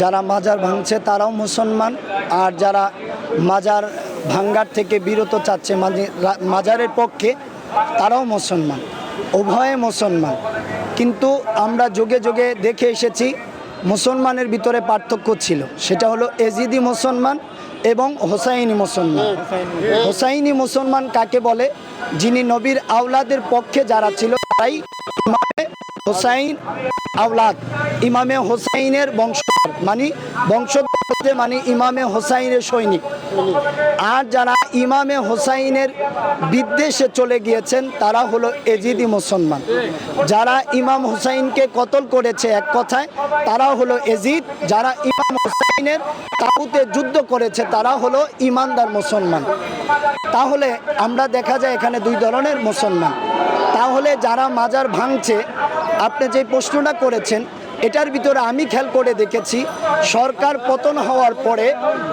যারা মাজার ভাঙছে তারাও মুসলমান, আর যারা মাজার ভাঙ্গার থেকে বিরত চাচ্ছে মাজারের পক্ষে, তারাও মুসলমান, উভয়ে মুসলমান। কিন্তু আমরা যোগে যোগে দেখে এসেছি, মুসলমানের ভিতরে পার্থক্য ছিল। সেটা হলো এজিদি মুসলমান এবং হোসাইনি মুসলমান। হোসাইনি মুসলমান কাকে বলে? যিনি নবীর আওলাদের পক্ষে যারা ছিল ইমামে হোসাইন আওলাদ ইমামে হোসাইনের বংশধর মানে বলতে মানে ইমামে হোসাইনের সৈনিক। আর যারা ইমামে হোসাইনের বিদ্বেষে চলে গিয়েছেন, তারা হলো এজিদি মুসলমান। যারা ইমাম হোসাইনকে কতল করেছে এক কথায়, তারা হলো এজিদ। যারা ইমাম হোসাইনের তাবুতে যুদ্ধ করেছে, তারা হলো ইমানদার মুসলমান। তাহলে আমরা দেখা যায় এখানে দুই ধরনের মুসলমান। তাহলে যারা মাজার ভাঙছে, আপনি যে প্রশ্নটা করেছেন, এটার ভিতরে আমি খেয়াল করে দেখেছি, সরকার পতন হওয়ার পরে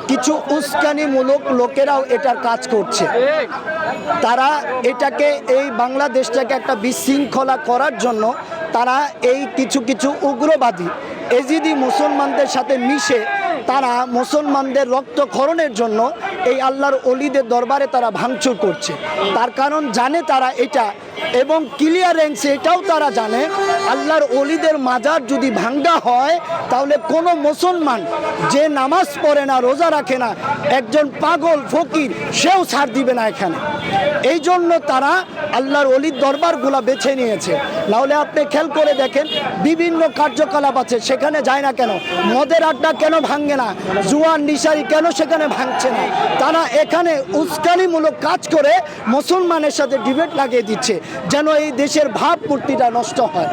কিছু উস্কানিমূলক লোকেরাও এটার কাজ করছে। তারা এটাকে, এই বাংলাদেশটাকে একটা বিশৃঙ্খলা করার জন্য তারা এই কিছু কিছু উগ্রবাদী, এজিদি মুসলমানদের সাথে মিশে তারা মুসলমানদের রক্তক্ষরণের জন্য এই আল্লাহর অলিদের দরবারে তারা ভাঙচুর করছে। তার কারণ জানে তারা এটা এবং ক্লিয়ারেন্সে এটাও তারা জানে, আল্লাহর অলিদের মাজার যদি ভাঙ্গা হয়, তাহলে কোনো মুসলমান যে নামাজ পড়ে না, রোজা রাখে না, একজন পাগল, ফকির, সেও ছাড় দিবে না এখানে। এই জন্য তারা আল্লাহর অলির দরবারগুলা বেছে নিয়েছে। নাহলে আপনি খেয়াল করে দেখেন, বিভিন্ন কার্যকলাপ আছে, সেখানে যায় না কেন? মদের আড্ডা কেন ভাঙে না। জুয়ান নিশারি কেন সেখানে ভাঙছে না? তারা এখানে উস্কানিমূলক কাজ করে মুসলমানের সাথে ডিবেট লাগিয়ে দিচ্ছে, যেন এই দেশের ভাবমূর্তিটা নষ্ট হয়।